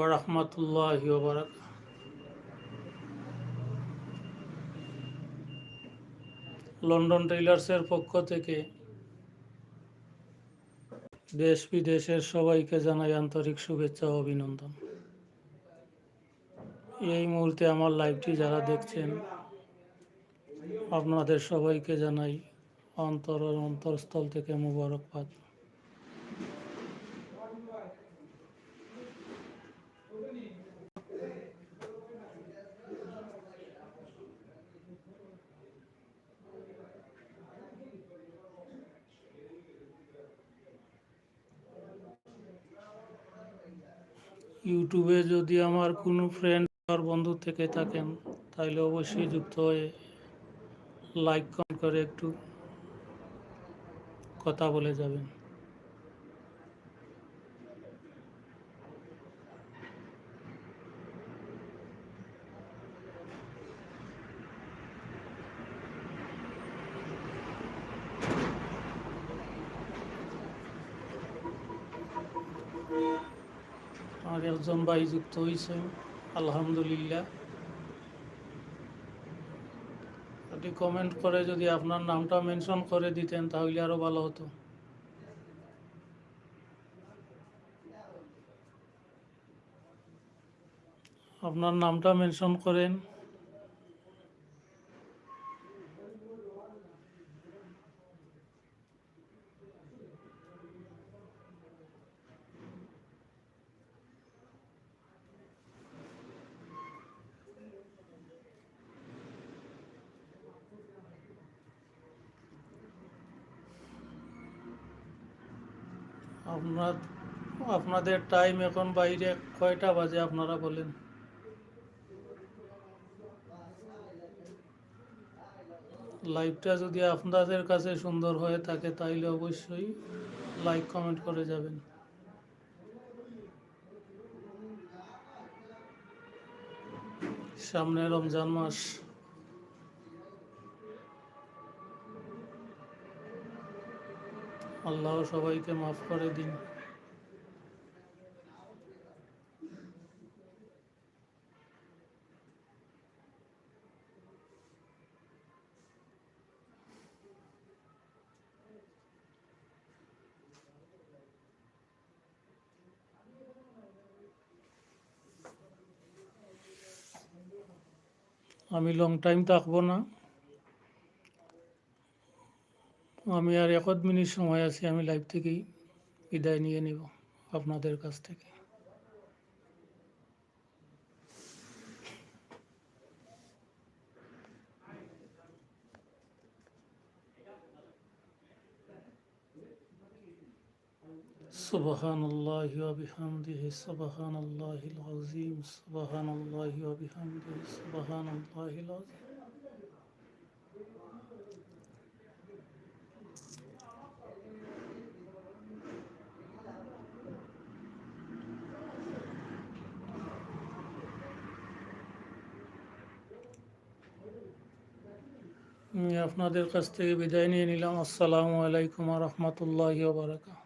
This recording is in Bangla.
ওরহমতুল্লাহ বারাক লন্ডন টেইলার্সের পক্ষ থেকে দেশ বিদেশের সবাইকে জানাই আন্তরিক শুভেচ্ছা ও অভিনন্দন। এই মুহূর্তে আমার লাইভটি যারা দেখছেন, আপনাদের সবাইকে জানাই অন্তর অন্তরস্থল থেকে মুবারকবাদ। ইউটিউবে যদি আমার কোনো ফ্রেন্ড আর বন্ধু থেকে থাকেন তাহলে অবশ্যই যুক্ত হয়ে লাইক কমেন্ট করে একটু কথা বলে যাবেন। আর একজন ভাই যুক্ত হয়েছে। আলহামদুলিল্লাহ। আপনি কমেন্ট করে যদি আপনার নামটা মেনশন করে দিতেন, তাহলে আরও ভালো হতো। আপনার নামটা মেনশন করেন। আপনার, আপনাদের টাইম এখন বাইরে কয়টা বাজে আপনারা বলেন? লাইভটা যদি আপনাদের কাছে সুন্দর হয়ে থাকে, তাইলে অবশ্যই লাইক কমেন্ট করে যাবেন। সামনে রমজান মাস। আল্লাহ সবাইকে মাফ করে দিন। আমি লং টাইম থাকব না। আমি আর এক মিনিট সময় আছি আমি লাইভ থেকেই বিদায় নিয়ে নিব আপনাদের কাছ থেকে سبحان الله وبحمده سبحان الله العظيم سبحان الله وبحمده سبحان الله العظيم আপনাদের কাছ থেকে বিদায় নিয়ে নিলাম আসসালামু আলাইকুম রহমতুল্লাহ বারাকাত